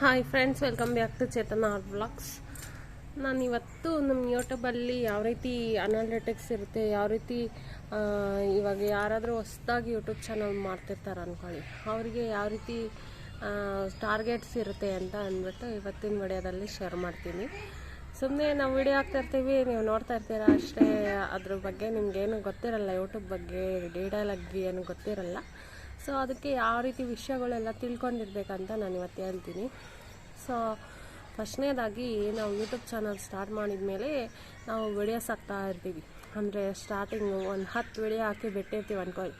Hi friends welcome back to Chetan R blogs ನಾನು ಇವತ್ತು ನಮ್ಮ ಯೂಟ್ಯೂಬಲ್ಲಿ ಯಾವ ರೀತಿ ಅನಾಲಿಟಿಕ್ಸ್ ಇರುತ್ತೆ, ಯಾವ ರೀತಿ ಇವಾಗ ಯಾರಾದರೂ ಹೊಸ್ದಾಗಿ ಯೂಟ್ಯೂಬ್ ಚಾನಲ್ ಮಾಡ್ತಿರ್ತಾರೆ ಅಂದ್ಕೊಳ್ಳಿ ಅವರಿಗೆ ಯಾವ ರೀತಿ ಟಾರ್ಗೆಟ್ಸ್ ಇರುತ್ತೆ ಅಂತ ಅಂದ್ಬಿಟ್ಟು ಇವತ್ತಿನ ವಿಡಿಯೋದಲ್ಲಿ ಶೇರ್ ಮಾಡ್ತೀನಿ. ಸುಮ್ಮನೆ ನಾವು ವಿಡಿಯೋ ಹಾಕ್ತಾ ಇರ್ತೀವಿ, ನೀವು ನೋಡ್ತಾ ಇರ್ತೀರ ಅಷ್ಟೇ. ಅದ್ರ ಬಗ್ಗೆ ನಿಮ್ಗೇನು ಗೊತ್ತಿರಲ್ಲ ಯೂಟ್ಯೂಬ್ ಬಗ್ಗೆ ಡೀಟೇಲ್ ಆಗಿ ಏನು ಗೊತ್ತಿರಲ್ಲ. ಸೊ ಅದಕ್ಕೆ ಯಾವ ರೀತಿ ವಿಷಯಗಳೆಲ್ಲ ತಿಳ್ಕೊಂಡಿರ್ಬೇಕಂತ ನಾನು ಇವತ್ತು ಹೇಳ್ತೀನಿ. ಸೊ ಫಸ್ಟ್ನೇದಾಗಿ ನಾವು ಯೂಟ್ಯೂಬ್ ಚಾನಲ್ ಸ್ಟಾರ್ಟ್ ಮಾಡಿದ ಮೇಲೆ ನಾವು ವಿಡಿಯೋಸ್ ಹಾಕ್ತಾ ಇರ್ತೀವಿ. ಅಂದರೆ ಸ್ಟಾರ್ಟಿಂಗು ಒಂದು ಹತ್ತು ವಿಡಿಯೋ ಹಾಕಿ ಬಿಟ್ಟಿರ್ತೀವಿ ಅನ್ಕೊಳ್ಳಿ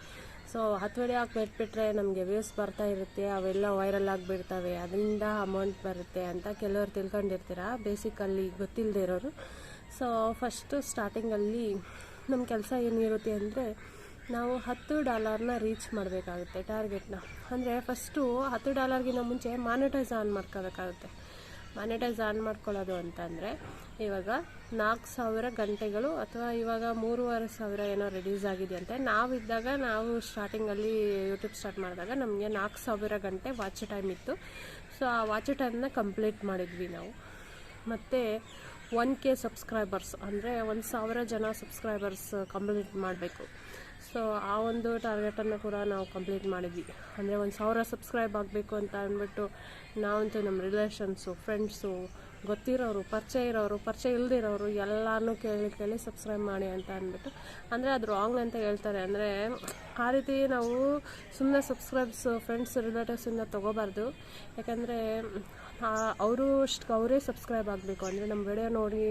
ಸೊ ಹತ್ತು ವಿಡಿಯೋ ಹಾಕಿ ಬಿಟ್ಬಿಟ್ರೆ ನಮಗೆ ವ್ಯೂಸ್ ಬರ್ತಾ ಇರುತ್ತೆ, ಅವೆಲ್ಲ ವೈರಲ್ ಆಗಿಬಿಡ್ತವೆ, ಅದರಿಂದ ಅಮೌಂಟ್ ಬರುತ್ತೆ ಅಂತ ಕೆಲವರು ತಿಳ್ಕೊಂಡಿರ್ತೀರ? ಬೇಸಿಕಲ್ಲಿ ಗೊತ್ತಿಲ್ಲದೆ ಇರೋರು. ಸೊ ಫಸ್ಟು ಸ್ಟಾರ್ಟಿಂಗಲ್ಲಿ ನಮ್ಮ ಕೆಲಸ ಏನಿರುತ್ತೆ ಅಂದರೆ ನಾವು ಹತ್ತು ಡಾಲರ್ನ ರೀಚ್ ಮಾಡಬೇಕಾಗುತ್ತೆ ಟಾರ್ಗೆಟ್ನ. ಅಂದರೆ ಫಸ್ಟು ಹತ್ತು ಡಾಲರ್ಗಿಂತ ಮುಂಚೆ ಮಾನಿಟೈಸ್ ಆನ್ ಮಾಡ್ಕೋಬೇಕಾಗುತ್ತೆ. ಮಾನಿಟೈಸ್ ಆನ್ ಮಾಡ್ಕೊಳ್ಳೋದು ಅಂತಂದರೆ ಇವಾಗ ನಾಲ್ಕು ಸಾವಿರ ಗಂಟೆಗಳು ಅಥವಾ ಇವಾಗ ಮೂರುವರೆ ಸಾವಿರ ಏನೋ ರೆಡ್ಯೂಸ್ ಆಗಿದೆಯಂತೆ. ನಾವಿದ್ದಾಗ ನಾವು ಸ್ಟಾರ್ಟಿಂಗಲ್ಲಿ ಯೂಟ್ಯೂಬ್ ಸ್ಟಾರ್ಟ್ ಮಾಡಿದಾಗ ನಮಗೆ ನಾಲ್ಕು ಸಾವಿರ ಗಂಟೆ ವಾಚ್ ಟೈಮ್ ಇತ್ತು. ಸೊ ಆ ವಾಚ್ ಟೈಮ್ನ ಕಂಪ್ಲೀಟ್ ಮಾಡಿದ್ವಿ ನಾವು. ಮತ್ತು ಒನ್ ಕೆ ಸಬ್ಸ್ಕ್ರೈಬರ್ಸ್ ಅಂದರೆ ಒಂದು ಸಾವಿರ ಜನ ಸಬ್ಸ್ಕ್ರೈಬರ್ಸ್ ಕಂಪ್ಲೀಟ್ ಮಾಡಬೇಕು. ಸೊ ಆ ಒಂದು ಟಾರ್ಗೆಟನ್ನು ಕೂಡ ನಾವು ಕಂಪ್ಲೀಟ್ ಮಾಡಿದ್ವಿ. ಅಂದರೆ ಒಂದು ಸಾವಿರ ಸಬ್ಸ್ಕ್ರೈಬ್ ಆಗಬೇಕು ಅಂತ ಅಂದ್ಬಿಟ್ಟು ನಾವಂತೂ ನಮ್ಮ ರಿಲೇಷನ್ಸು ಫ್ರೆಂಡ್ಸು ಗೊತ್ತಿರೋರು, ಪರಿಚಯ ಇರೋರು, ಪರಿಚಯ ಇಲ್ದಿರೋರು ಎಲ್ಲಾನು ಕೇಳಿ ಕೇಳಿ ಸಬ್ಸ್ಕ್ರೈಬ್ ಮಾಡಿ ಅಂತ ಅಂದ್ಬಿಟ್ಟು. ಅಂದರೆ ಅದು ರಾಂಗ್ ಅಂತ ಹೇಳ್ತಾರೆ. ಅಂದರೆ ಆ ರೀತಿ ನಾವು ಸುಮ್ಮನೆ ಸಬ್ಸ್ಕ್ರೈಬ್ಸ್ ಫ್ರೆಂಡ್ಸ್ ರಿಲೇಟಿವ್ಸಿಂದ ತೊಗೋಬಾರ್ದು. ಯಾಕಂದರೆ ಅವರು ಅಷ್ಟು ಅವರೇ ಸಬ್ಸ್ಕ್ರೈಬ್ ಆಗಬೇಕು. ಅಂದರೆ ನಮ್ಮ ವಿಡಿಯೋ ನೋಡಿ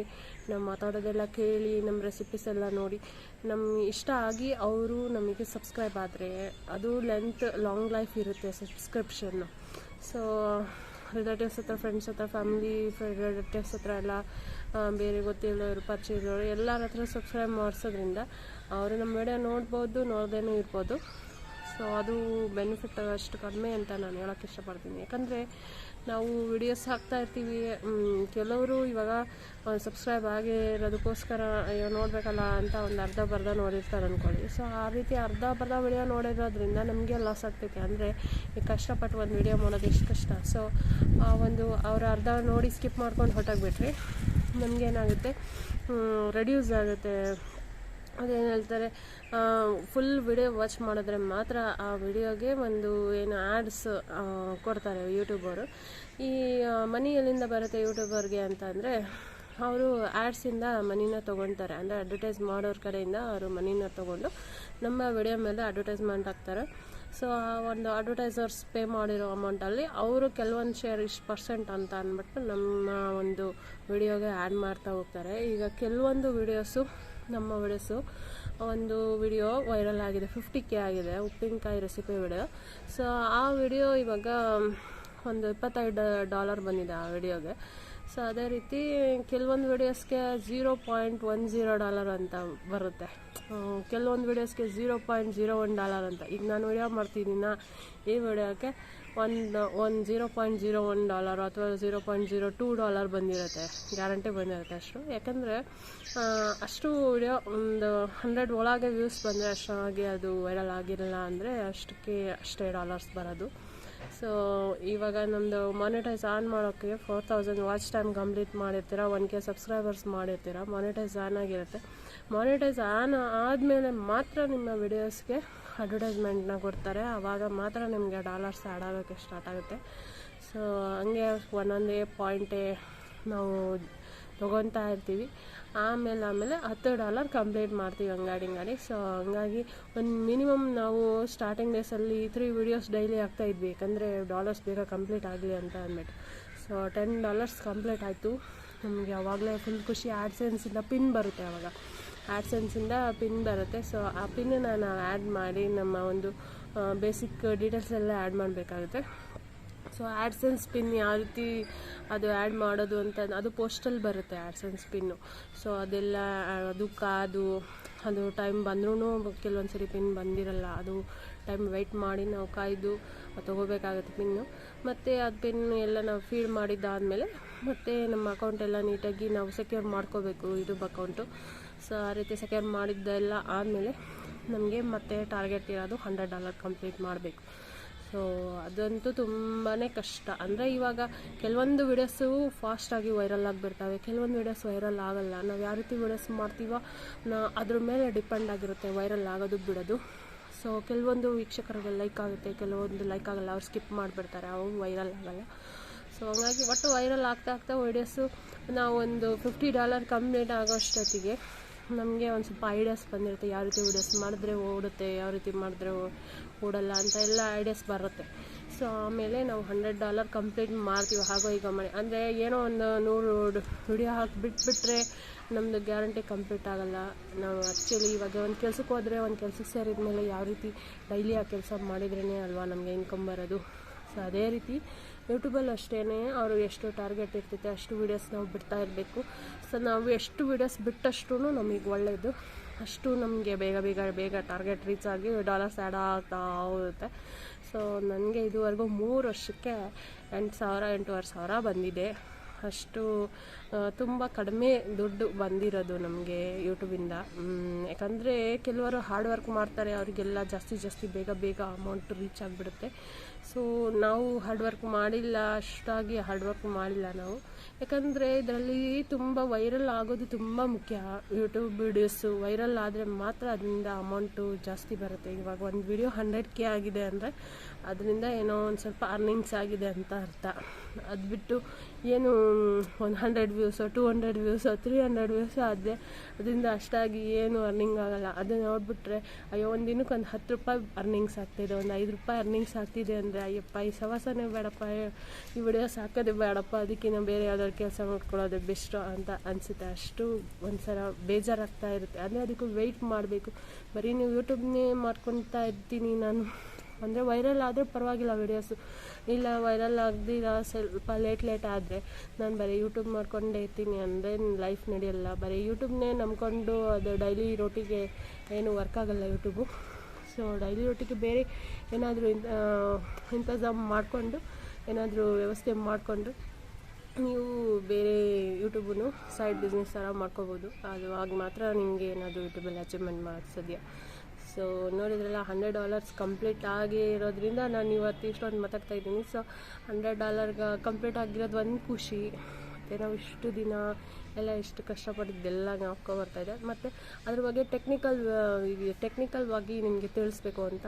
ನಮ್ಮ ಮಾತಾಡೋದೆಲ್ಲ ಕೇಳಿ ನಮ್ಮ ರೆಸಿಪೀಸ್ ಎಲ್ಲ ನೋಡಿ. ನಮ್ಮ ಇಷ್ಟ ಆಗಿ ಅವರು ನಮಗೆ ಸಬ್ಸ್ಕ್ರೈಬ್ ಆದರೆ ಅದು ಲೆಂತ್ ಲಾಂಗ್ ಲೈಫ್ ಇರುತ್ತೆ ಸಬ್ಸ್ಕ್ರಿಪ್ಷನ್ನು ಸೊ ರಿಲೇಟಿವ್ಸ್ ಹತ್ರ ಫ್ರೆಂಡ್ಸ್ ಹತ್ರ ಫ್ಯಾಮಿಲಿ ರಿಲೇಟಿವ್ಸ್ ಹತ್ರ ಎಲ್ಲ ಬೇರೆ ಗೊತ್ತಿಲ್ಲೋರು ಪರಿಚಯ ಇರೋರು ಎಲ್ಲರ ಹತ್ರ ಸಬ್ಸ್ಕ್ರೈಬ್ ಮಾಡಿಸೋದ್ರಿಂದ ಅವರು ನಮ್ಮ ವಿಡಿಯೋ ನೋಡ್ಬೋದು, ನೋಡ್ದೇನೂ ಇರ್ಬೋದು. ಸೊ ಅದು ಬೆನಿಫಿಟ್ ಅಷ್ಟು ಕಡಿಮೆ ಅಂತ ನಾನು ಹೇಳೋಕ್ಕೆ ಇಷ್ಟಪಡ್ತೀನಿ. ಯಾಕಂದರೆ ನಾವು ವಿಡಿಯೋಸ್ ಹಾಕ್ತಾ ಇರ್ತೀವಿ. ಕೆಲವರು ಇವಾಗ ಸಬ್ಸ್ಕ್ರೈಬ್ ಆಗಿರೋದಕ್ಕೋಸ್ಕರ, ಅಯ್ಯೋ, ನೋಡಬೇಕಲ್ಲ ಅಂತ ಒಂದು ಅರ್ಧ ಬರ್ಧ ನೋಡಿರ್ತಾರೆ ಅಂದ್ಕೊಳ್ಳಿ ಸೊ ಆ ರೀತಿ ಅರ್ಧ ಬರ್ಧ ವಿಡಿಯೋ ನೋಡಿರೋದ್ರಿಂದ ನಮಗೆ ಲಾಸ್ ಆಗ್ತೈತೆ. ಅಂದರೆ, ಈ ಕಷ್ಟಪಟ್ಟು ಒಂದು ವಿಡಿಯೋ ಮಾಡೋದು ಎಷ್ಟು ಕಷ್ಟ. ಸೊ ಆ ಒಂದು, ಅವ್ರ ಅರ್ಧ ನೋಡಿ ಸ್ಕಿಪ್ ಮಾಡ್ಕೊಂಡು ಹೊರಟೋಗ್ಬಿಟ್ರೆ. ನಮಗೇನಾಗುತ್ತೆ ರೆಡ್ಯೂಸ್ ಆಗುತ್ತೆ. ಅದೇನು ಹೇಳ್ತಾರೆ ಫುಲ್ ವಿಡಿಯೋ ವಾಚ್ ಮಾಡಿದ್ರೆ ಮಾತ್ರ ಆ ವಿಡಿಯೋಗೆ ಒಂದು ಏನು ಆ್ಯಡ್ಸ್ ಕೊಡ್ತಾರೆ ಯೂಟ್ಯೂಬರು ಈ ಮನಿ ಎಲ್ಲಿಂದ ಬರುತ್ತೆ ಯೂಟ್ಯೂಬರ್ಗೆ ಅಂತ ಅಂದರೆ, ಅವರು ಆ್ಯಡ್ಸಿಂದ ಮನಿನ ತೊಗೊಳ್ತಾರೆ ಅಂದರೆ ಅಡ್ವರ್ಟೈಸ್ ಮಾಡೋರ ಕಡೆಯಿಂದ ಅವರು ಮನಿನ ತೊಗೊಂಡು ನಮ್ಮ ವಿಡಿಯೋ ಮೇಲೆ ಅಡ್ವರ್ಟೈಸ್ಮೆಂಟ್ ಹಾಕ್ತಾರೆ. ಸೊ ಆ ಒಂದು ಅಡ್ವರ್ಟೈಸರ್ಸ್ ಪೇ ಮಾಡಿರೋ ಅಮೌಂಟಲ್ಲಿ ಅವರು ಕೆಲವೊಂದು ಶೇರ್ ಇಷ್ಟು ಪರ್ಸೆಂಟ್ ಅಂತ ಅಂದ್ಬಿಟ್ಟು ನಮ್ಮ ಒಂದು ವಿಡಿಯೋಗೆ ಆ್ಯಡ್ ಮಾಡ್ತಾ ಹೋಗ್ತಾರೆ. ಈಗ ಕೆಲವೊಂದು ವಿಡಿಯೋಸು ನಮ್ಮ ವಿಡಸು ಒಂದು ವಿಡಿಯೋ ವೈರಲ್ ಆಗಿದೆ ಫಿಫ್ಟಿ ಕೆ ಆಗಿದೆ, ಉಪ್ಪಿನಕಾಯಿ ರೆಸಿಪಿ ವಿಡಿಯೋ ಸೊ ಆ ವಿಡಿಯೋ ಇವಾಗ, ಒಂದು ಇಪ್ಪತ್ತೈದು ಡಾಲರ್ ಬಂದಿದೆ ಆ ವಿಡಿಯೋಗೆ ಸೊ ಅದೇ ರೀತಿ ಕೆಲವೊಂದು ವಿಡಿಯೋಸ್ಗೆ zero point one zero dollar ಅಂತ ಬರುತ್ತೆ. ಕೆಲವೊಂದು ವಿಡಿಯೋಸ್ಗೆ zero point zero one dollar ಅಂತ. ಈಗ ನಾನು ವಿಡಿಯೋ ಮಾಡ್ತಿದ್ದೀನ ಈ ವಿಡಿಯೋಕ್ಕೆ ಒಂದು ಒಂದು zero point zero one dollar ಅಥವಾ zero point zero two dollar ಬಂದಿರುತ್ತೆ. ಗ್ಯಾರಂಟಿ ಬಂದಿರುತ್ತೆ ಅಷ್ಟು. ಯಾಕಂದರೆ ಅಷ್ಟು ವಿಡಿಯೋ ಒಂದು ಹಂಡ್ರೆಡ್ ಒಳಗೆ ವ್ಯೂಸ್ ಬಂದರೆ ಅಷ್ಟಾಗಿ ಅದು ವೈರಲ್ ಆಗಿರಲ್ಲ ಅಂದರೆ ಅಷ್ಟಕ್ಕೆ ಅಷ್ಟೇ ಡಾಲರ್ಸ್ ಬರೋದು. ಸೊ ಇವಾಗ ನಮ್ಮದು ಮಾನಿಟೈಸ್ ಆನ್ ಮಾಡೋಕ್ಕೆ four thousand watch time complete ಮಾಡಿರ್ತೀರ one K subscribers ಮಾಡಿರ್ತೀರ ಮಾನಿಟೈಸ್ ಆನ್ ಆಗಿರುತ್ತೆ. ಮಾನಿಟೈಸ್ ಆನ್ ಆದಮೇಲೆ ಮಾತ್ರ ನಿಮ್ಮ ವಿಡಿಯೋಸ್ಗೆ ಅಡ್ವರ್ಟೈಸ್ಮೆಂಟ್ನ ಕೊಡ್ತಾರೆ. ಆವಾಗ ಮಾತ್ರ ನಿಮಗೆ ಡಾಲರ್ಸ್ ಆ್ಯಡ್ ಆಗೋಕ್ಕೆ ಸ್ಟಾರ್ಟ್ ಆಗುತ್ತೆ. ಸೊ ಹಂಗೆ ಒಂದೊಂದೇ ಪಾಯಿಂಟೇ ನಾವು ತೊಗೊತಾ ಇರ್ತೀವಿ. ಆಮೇಲೆ ಆಮೇಲೆ ಹತ್ತು ಡಾಲರ್ ಕಂಪ್ಲೀಟ್ ಮಾಡ್ತೀವಿ ಅಂಗಾಡಿ ಅಂಗಾಡಿ. ಸೊ ಹಂಗಾಗಿ ಒಂದು ಮಿನಿಮಮ್ ನಾವು ಸ್ಟಾರ್ಟಿಂಗ್ ಡೇಸಲ್ಲಿ ತ್ರೀ ವೀಡಿಯೋಸ್ ಡೈಲಿ ಆಗ್ತಾ ಇದ್ವಿ. ಯಾಕಂದರೆ ಡಾಲರ್ಸ್ ಬೇಗ ಕಂಪ್ಲೀಟ್ ಆಗಲಿ ಅಂತ ಅಂದ್ಬಿಟ್ಟು. ಸೊ ಟೆನ್ ಡಾಲರ್ಸ್ ಕಂಪ್ಲೀಟ್ ಆಯಿತು. ನಮಗೆ ಯಾವಾಗಲೇ ಫುಲ್ ಖುಷಿ. ಆ್ಯಡ್ಸೆನ್ಸಿಂದ ಪಿನ್ ಬರುತ್ತೆ ಅವಾಗ. ಆ್ಯಡ್ಸೆನ್ಸಿಂದ ಪಿನ್ ಬರುತ್ತೆ. ಸೊ ಆ ಪಿನ್ನನ್ನು ನಾವು ಆ್ಯಡ್ ಮಾಡಿ ನಮ್ಮ ಒಂದು ಬೇಸಿಕ್ ಡೀಟೇಲ್ಸ್ ಎಲ್ಲ ಆ್ಯಡ್ ಮಾಡಬೇಕಾಗುತ್ತೆ. ಸೊ ಆ್ಯಡ್ಸೆನ್ಸ್ ಪಿನ್ ಯಾವ ರೀತಿ ಅದು ಆ್ಯಡ್ ಮಾಡೋದು ಅಂತ, ಅದು ಪೋಸ್ಟಲ್ಲಿ ಬರುತ್ತೆ ಆ್ಯಡ್ಸೆನ್ಸ್ ಪಿನ್ನು ಸೊ ಅದೆಲ್ಲ ಅದು ಕಾದು, ಅದು ಟೈಮ್ ಬಂದ್ರೂ ಕೆಲವೊಂದು ಸರಿ ಪಿನ್ ಬಂದಿರಲ್ಲ. ಅದು ಟೈಮ್ ವೆಯ್ಟ್ ಮಾಡಿ ನಾವು ಕಾಯ್ದು ತೊಗೋಬೇಕಾಗುತ್ತೆ ಪಿನ್ನು ಮತ್ತು ಅದು ಪಿನ್ ಎಲ್ಲ ನಾವು ಫೀಡ್ ಮಾಡಿದ್ದಾದಮೇಲೆ, ಮತ್ತು ನಮ್ಮ ಅಕೌಂಟೆಲ್ಲ ನೀಟಾಗಿ ನಾವು ಸೆಕ್ಯೂರ್ ಮಾಡ್ಕೋಬೇಕು ಯೂಟ್ಯೂಬ್ ಅಕೌಂಟು ಸೊ ಆ ರೀತಿ ಸೆಕ್ಯೂರ್ ಮಾಡಿದ್ದೆಲ್ಲ ಆದಮೇಲೆ ನಮಗೆ ಮತ್ತೆ ಟಾರ್ಗೆಟ್ ಇರೋದು ಹಂಡ್ರೆಡ್ ಡಾಲರ್ ಕಂಪ್ಲೀಟ್ ಮಾಡಬೇಕು. ಸೊ ಅದಂತೂ ತುಂಬಾ ಕಷ್ಟ. ಅಂದರೆ ಇವಾಗ ಕೆಲವೊಂದು ವೀಡಿಯೋಸು ಫಾಸ್ಟಾಗಿ ವೈರಲ್ ಆಗಿಬಿಡ್ತವೆ. ಕೆಲವೊಂದು ವಿಡಿಯೋಸ್ ವೈರಲ್ ಆಗಲ್ಲ. ನಾವು ಯಾವ ರೀತಿ ವೀಡಿಯೋಸ್ ಮಾಡ್ತೀವೋ, ನಾ ಅದ್ರ ಮೇಲೆ ಡಿಪೆಂಡ್ ಆಗಿರುತ್ತೆ ವೈರಲ್ ಆಗೋದು ಬಿಡೋದು. ಸೊ ಕೆಲವೊಂದು ವೀಕ್ಷಕರಿಗೆ ಲೈಕ್ ಆಗುತ್ತೆ. ಕೆಲವೊಂದು ಲೈಕ್ ಆಗಲ್ಲ. ಅವ್ರು ಸ್ಕಿಪ್ ಮಾಡಿಬಿಡ್ತಾರೆ. ಅವು ವೈರಲ್ ಆಗಲ್ಲ. ಸೊ ಹಂಗಾಗಿ ಒಟ್ಟು ವೈರಲ್ ಆಗ್ತಾ ಆಗ್ತಾ ವೀಡಿಯೋಸು ನಾವು ಒಂದು ಫಿಫ್ಟಿ ಡಾಲರ್ ಕಂಪ್ಲೀಟ್ ಆಗೋಷ್ಟೊತ್ತಿಗೆ ನಮಗೆ ಒಂದು ಸ್ವಲ್ಪ ಐಡಿಯಾಸ್ ಬಂದಿರುತ್ತೆ. ಯಾವ ರೀತಿ ವಿಡಿಯೋಸ್ ಮಾಡಿದ್ರೆ ಓಡುತ್ತೆ, ಯಾವ ರೀತಿ ಮಾಡಿದ್ರೆ ಓಡಲ್ಲ ಅಂತ ಎಲ್ಲ ಐಡಿಯಾಸ್ ಬರುತ್ತೆ. ಸೊ ಆಮೇಲೆ ನಾವು ಹಂಡ್ರೆಡ್ ಡಾಲರ್ ಕಂಪ್ಲೀಟ್ ಮಾಡ್ತೀವಿ. ಹಾಗೋ ಈಗ ಮಾಡಿ. ಅಂದರೆ ಏನೋ ಒಂದು ನೂರು ವಿಡಿಯೋ ಹಾಕಿ ಬಿಟ್ಬಿಟ್ರೆ ನಮ್ಮದು ಗ್ಯಾರಂಟಿ ಕಂಪ್ಲೀಟ್ ಆಗೋಲ್ಲ. ನಾವು ಆ್ಯಕ್ಚುಲಿ ಇವಾಗ ಒಂದು ಕೆಲಸಕ್ಕೆ ಹೋದರೆ ಒಂದು ಕೆಲಸಕ್ಕೆ ಸೇರಿದ ಮೇಲೆ ಯಾವ ರೀತಿ ಡೈಲಿ ಆ ಕೆಲಸ ಮಾಡಿದ್ರೇ ಅಲ್ವಾ ನಮಗೆ ಇನ್ಕಮ್ ಬರೋದು. ಸೊ ಅದೇ ರೀತಿ ಯೂಟ್ಯೂಬಲ್ಲಿ ಅಷ್ಟೇ ಅವರು ಎಷ್ಟು ಟಾರ್ಗೆಟ್ ಇರ್ತೈತೆ, ಅಷ್ಟು ವೀಡಿಯೋಸ್ ನಾವು ಬಿಡ್ತಾ ಇರಬೇಕು. ಸೊ ನಾವು ಎಷ್ಟು ವೀಡಿಯೋಸ್ ಬಿಟ್ಟಷ್ಟು ನಮಗೆ ಒಳ್ಳೆಯದು ಅಷ್ಟು ನಮಗೆ ಬೇಗ ಬೇಗ ಬೇಗ ಟಾರ್ಗೆಟ್ ರೀಚ್ ಆಗಿ ಡಾಲರ್ಸ್ ಆ್ಯಡ್ ಆಗ್ತಾ ಹೋಗುತ್ತೆ. ಸೊ ನನಗೆ ಇದುವರೆಗೂ ಮೂರು ವರ್ಷಕ್ಕೆ ಎಂಟು ಸಾವಿರ, ಎಂಟೂವರೆ ಸಾವಿರ ಬಂದಿದೆ. ಅಷ್ಟು ತುಂಬ ಕಡಿಮೆ ದುಡ್ಡು ಬಂದಿರೋದು ನಮಗೆ ಯೂಟ್ಯೂಬಿಂದ ಯಾಕಂದರೆ ಕೆಲವರು ಹಾರ್ಡ್ ವರ್ಕ್ ಮಾಡ್ತಾರೆ, ಅವರಿಗೆಲ್ಲ ಜಾಸ್ತಿ ಜಾಸ್ತಿ ಬೇಗ ಬೇಗ ಅಮೌಂಟ್ ರೀಚ್ ಆಗಿಬಿಡುತ್ತೆ. ಸೊ ನಾವು ಹಾರ್ಡ್ ವರ್ಕ್ ಮಾಡಿಲ್ಲ, ಅಷ್ಟಾಗಿ ಹಾರ್ಡ್ ವರ್ಕ್ ಮಾಡಿಲ್ಲ ನಾವು. ಯಾಕಂದರೆ ಇದರಲ್ಲಿ ತುಂಬ ವೈರಲ್ ಆಗೋದು ತುಂಬ ಮುಖ್ಯ. ಯೂಟ್ಯೂಬ್ ವಿಡಿಯೋಸು ವೈರಲ್ ಆದರೆ ಮಾತ್ರ ಅದರಿಂದ ಅಮೌಂಟು ಜಾಸ್ತಿ ಬರುತ್ತೆ. ಇವಾಗ ಒಂದು ವಿಡಿಯೋ ಹಂಡ್ರೆಡ್ ಕೆ ಆಗಿದೆ ಅಂದರೆ, ಅದರಿಂದ ಏನೋ ಒಂದು ಸ್ವಲ್ಪ ಅರ್ನಿಂಗ್ಸ್ ಆಗಿದೆ ಅಂತ ಅರ್ಥ. ಅದು ಬಿಟ್ಟು ಏನು, ಒಂದು hundred views two hundred views three hundred views ಆದರೆ ಅದರಿಂದ ಅಷ್ಟಾಗಿ ಏನು ಅರ್ನಿಂಗ್ ಆಗಲ್ಲ. ಅದು ನೋಡಿಬಿಟ್ರೆ, ಅಯ್ಯೋ, ಒಂದು ದಿನಕ್ಕೆ ಒಂದು ಹತ್ತು ರೂಪಾಯಿ ಅರ್ನಿಂಗ್ಸ್ ಆಗ್ತಿದೆ, ಒಂದು ಐದು ರೂಪಾಯಿ ಅರ್ನಿಂಗ್ಸ್ ಆಗ್ತಿದೆ ಅಂದರೆ, ಅಯ್ಯಪ್ಪ, ಈ ಸವಾಸನೇ ಬೇಡಪ್ಪ, ಈ ವಿಡಿಯೋ ಹಾಕೋದೇ ಬೇಡಪ್ಪ ಅದಕ್ಕಿಂತ ಬೇರೆ ಯಾವ್ದಾದ್ರು ಕೆಲಸ ಮಾಡ್ಕೊಳ್ಳೋದು ಬೆಸ್ಟು ಅಂತ ಅನಿಸುತ್ತೆ. ಅಷ್ಟು ಒಂದ್ಸಲ ಬೇಜಾರಾಗ್ತಾ ಇರುತ್ತೆ. ಅಂದರೆ ಅದಕ್ಕೂ ವೆಯ್ಟ್ ಮಾಡಬೇಕು. ಬರೀ ನೀವು ಯೂಟ್ಯೂಬ್ನೇ ಮಾಡ್ಕೊತಾ ಇರ್ತೀನಿ ನಾನು. ಅಂದರೆ ವೈರಲ್ ಆದರೂ ಪರವಾಗಿಲ್ಲ ವೀಡಿಯೋಸು ಇಲ್ಲ ವೈರಲ್ ಆಗದಿಲ್ಲ ಸ್ವಲ್ಪ ಲೇಟ್ ಲೇಟ್ ಆದರೆ ನಾನು ಬರೀ ಯೂಟ್ಯೂಬ್ ಮಾಡ್ಕೊಂಡೇ ಇರ್ತೀನಿ ಅಂದರೆ ಲೈಫ್ ನಡೆಯಲ್ಲ. ಬರೀ ಯೂಟ್ಯೂಬ್ನೇ ನಂಬ್ಕೊಂಡು ಅದು ಡೈಲಿ ರೋಟಿಗೆ ಏನು ವರ್ಕ್ ಆಗಲ್ಲ ಯೂಟ್ಯೂಬು ಸೊ ಡೈಲಿ ರೋಟಿಗೆ ಬೇರೆ ಏನಾದರೂ ಇಂತಜಾಮ್ ಮಾಡಿಕೊಂಡು, ಏನಾದರೂ ವ್ಯವಸ್ಥೆ ಮಾಡಿಕೊಂಡು ನೀವು ಬೇರೆ ಯೂಟ್ಯೂಬನ್ನು ಸೈಡ್ ಬಿಸ್ನೆಸ್ ಥರ ಮಾಡ್ಕೋಬೋದು. ಅದು ಆಗ ಮಾತ್ರ ನಿಮಗೆ ಏನಾದರೂ ಯೂಟ್ಯೂಬಲ್ಲಿ ಅಚೀವ್ಮೆಂಟ್ ಮಾಡೋಕ್ಕೆ ಸಾಧ್ಯ ಸೊ ನೋಡಿದ್ರಲ್ಲ ಹಂಡ್ರೆಡ್ ಡಾಲರ್ಸ್ ಕಂಪ್ಲೀಟ್ ಆಗಿ ಇರೋದ್ರಿಂದ ನಾನು ಇವತ್ತು ಇಷ್ಟೊಂದು ಮಾತಾಡ್ತಾ ಇದ್ದೀನಿ. ಸೊ ಹಂಡ್ರೆಡ್ ಡಾಲರ್ಗೆ ಕಂಪ್ಲೀಟ್ ಆಗಿರೋದು ಒಂದು ಖುಷಿ. ಮತ್ತು ನಾವು ಇಷ್ಟು ದಿನ ಎಲ್ಲ ಎಷ್ಟು ಕಷ್ಟಪಟ್ಟಿದ್ದೆಲ್ಲ ಜ್ಞಾಪಕ ಇದೆ. ಮತ್ತು ಅದ್ರ ಬಗ್ಗೆ ಟೆಕ್ನಿಕಲ್ ಟೆಕ್ನಿಕಲ್ವಾಗಿ ನಿಮಗೆ ತಿಳಿಸ್ಬೇಕು ಅಂತ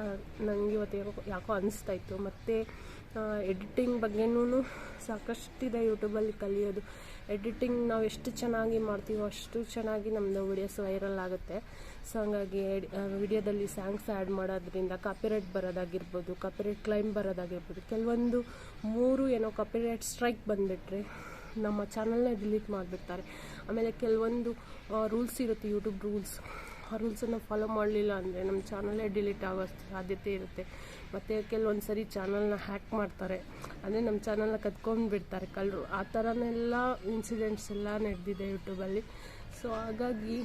ನನಗೆ ಇವತ್ತು ಯಾಕೋ ಯಾಕೋ ಅನಿಸ್ತಾ ಇತ್ತು. ಮತ್ತು ಎಡಿಟಿಂಗ್ ಬಗ್ಗೆನೂ ಸಾಕಷ್ಟಿದೆ ಯೂಟ್ಯೂಬಲ್ಲಿ ಕಲಿಯೋದು. ಎಡಿಟಿಂಗ್ ನಾವು ಎಷ್ಟು ಚೆನ್ನಾಗಿ ಮಾಡ್ತೀವೋ ಅಷ್ಟು ಚೆನ್ನಾಗಿ ನಮ್ಮದು ವಿಡಿಯೋಸ್ ವೈರಲ್ ಆಗುತ್ತೆ. ಸೊ ಹಂಗಾಗಿ ವಿಡಿಯೋದಲ್ಲಿ ಸಾಂಗ್ಸ್ ಆ್ಯಡ್ ಮಾಡೋದ್ರಿಂದ ಕಾಪಿರೈಟ್ ಬರೋದಾಗಿರ್ಬೋದು ಕಾಪಿರೈಟ್ ಕ್ಲೈಮ್ ಬರೋದಾಗಿರ್ಬೋದು, ಕೆಲವೊಂದು ಮೂರು ಏನೋ ಕಾಪಿರೈಟ್ ಸ್ಟ್ರೈಕ್ ಬಂದುಬಿಟ್ರೆ ನಮ್ಮ ಚಾನಲ್ನೇ ಡಿಲೀಟ್ ಮಾಡಿಬಿಡ್ತಾರೆ. ಆಮೇಲೆ ಕೆಲವೊಂದು ರೂಲ್ಸ್ ಇರುತ್ತೆ ಯೂಟ್ಯೂಬ್ ರೂಲ್ಸ್ ಆ ರೂಲ್ಸನ್ನು ಫಾಲೋ ಮಾಡಲಿಲ್ಲ ಅಂದರೆ ನಮ್ಮ ಚಾನಲೇ ಡಿಲೀಟ್ ಆಗೋ ಸಾಧ್ಯತೆ ಇರುತ್ತೆ. ಮತ್ತು ಕೆಲವೊಂದು ಸರಿ ಚಾನಲ್ನ ಹ್ಯಾಕ್ ಮಾಡ್ತಾರೆ. ಅಂದರೆ ನಮ್ಮ ಚಾನಲ್ನ ಕದ್ಕೊಂಡು ಬಿಡ್ತಾರೆ. ಆ ಥರನೆಲ್ಲ ಇನ್ಸಿಡೆಂಟ್ಸ್ ಎಲ್ಲ ನಡೆದಿದೆ ಯೂಟ್ಯೂಬಲ್ಲಿ ಸೊ ಹಾಗಾಗಿ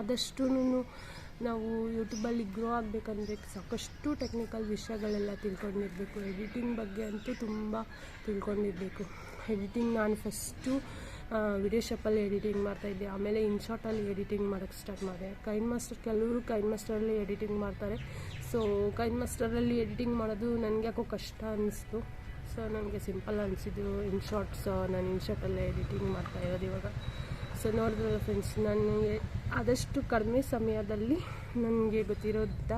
ಆದಷ್ಟು ನಾವು ಯೂಟ್ಯೂಬಲ್ಲಿ ಗ್ರೋ ಆಗಬೇಕಂದ್ರೆ ಸಾಕಷ್ಟು ಟೆಕ್ನಿಕಲ್ ವಿಷಯಗಳೆಲ್ಲ ತಿಳ್ಕೊಂಡಿರಬೇಕು. ಎಡಿಟಿಂಗ್ ಬಗ್ಗೆ ಅಂತೂ ತುಂಬ ತಿಳ್ಕೊಂಡಿರಬೇಕು. ಎಡಿಟಿಂಗ್ ನಾನು ಫಸ್ಟು ವಿಡಿಯೋ ಶಾಪಲ್ಲಿ ಎಡಿಟಿಂಗ್ ಮಾಡ್ತಾಯಿದ್ದೆ ಆಮೇಲೆ ಇನ್ಶಾಟಲ್ಲಿ ಎಡಿಟಿಂಗ್ ಮಾಡೋಕ್ಕೆ ಸ್ಟಾರ್ಟ್ ಮಾಡಿದೆ. ಕೈನ್ ಮಾಸ್ಟರ್, ಕೆಲವರು ಕೈನ್ ಮಾಸ್ಟರಲ್ಲಿ ಎಡಿಟಿಂಗ್ ಮಾಡ್ತಾರೆ. ಸೊ ಕೈನ್ ಮಾಸ್ಟರಲ್ಲಿ ಎಡಿಟಿಂಗ್ ಮಾಡೋದು ನನಗೆ ಯಾಕೋ ಕಷ್ಟ ಅನ್ನಿಸ್ತು ಸೊ ನನಗೆ ಸಿಂಪಲ್ ಅನಿಸಿದ್ದು ಇನ್ಶಾಟ್ಸ್ ನಾನು ಇನ್ಶಾಟಲ್ಲೇ ಎಡಿಟಿಂಗ್ ಮಾಡ್ತಾ ಇರೋದು ಇವಾಗ. ಸೊ ನೋಡಿದ್ರಲ್ಲ ಫ್ರೆಂಡ್ಸ್ ನನಗೆ ಆದಷ್ಟು ಕಡಿಮೆ ಸಮಯದಲ್ಲಿ ನನಗೆ ಗೊತ್ತಿರೋದ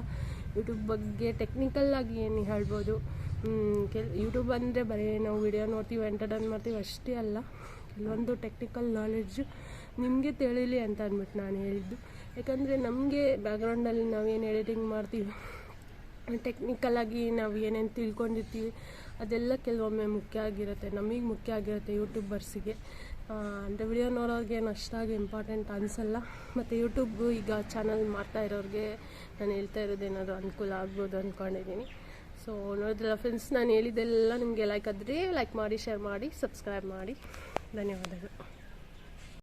ಯೂಟ್ಯೂಬ್ ಬಗ್ಗೆ ಟೆಕ್ನಿಕಲ್ಲಾಗಿ ಏನು ಹೇಳ್ಬೋದು. ಕೆಲ್ ಯೂಟ್ಯೂಬ್ ಅಂದರೆ ಬರೀ ನಾವು ವಿಡಿಯೋ ನೋಡ್ತೀವಿ ಎಂಟರ್ಟೈನ್ ಮಾಡ್ತೀವಿ, ಅಷ್ಟೇ ಅಲ್ಲ. ಕೆಲವೊಂದು ಟೆಕ್ನಿಕಲ್ ನಾಲೆಡ್ಜು ನಿಮಗೆ ತಿಳಿಲಿ ಅಂತ ಅಂದ್ಬಿಟ್ಟು ನಾನು ಹೇಳಿದ್ದು. ಯಾಕಂದರೆ ನಮಗೆ ಬ್ಯಾಕ್ಗ್ರೌಂಡಲ್ಲಿ ನಾವೇನು ಎಡಿಟಿಂಗ್ ಮಾಡ್ತೀವಿ ಟೆಕ್ನಿಕಲಾಗಿ ನಾವು ಏನೇನು ತಿಳ್ಕೊಂಡಿರ್ತೀವಿ, ಅದೆಲ್ಲ ಕೆಲವೊಮ್ಮೆ ಮುಖ್ಯ ಆಗಿರುತ್ತೆ, ನಮಗೆ ಮುಖ್ಯ ಆಗಿರುತ್ತೆ ಯೂಟ್ಯೂಬರ್ಸಿಗೆ ಅಂದರೆ ವಿಡಿಯೋ ನೋಡೋರಿಗೆ ಏನು ಅಷ್ಟಾಗಿ ಇಂಪಾರ್ಟೆಂಟ್ ಅನಿಸಲ್ಲ. ಮತ್ತು ಯೂಟ್ಯೂಬ್ ಈಗ ಚಾನಲ್ ಮಾಡ್ತಾ ಇರೋರಿಗೆ ನಾನು ಹೇಳ್ತಾ ಇರೋದೇನಾದರೂ ಅನುಕೂಲ ಆಗ್ಬೋದು ಅಂದ್ಕೊಂಡಿದ್ದೀನಿ ಸೊ ನೋಡಿದ್ರೆ ಫ್ರೆಂಡ್ಸ್ ನಾನು ಹೇಳಿದ್ದೆಲ್ಲ ನಿಮಗೆ ಲೈಕ್ ಆದರೆ ಲೈಕ್ ಮಾಡಿ ಶೇರ್ ಮಾಡಿ ಸಬ್ಸ್ಕ್ರೈಬ್ ಮಾಡಿ. ధన్యవాదాలు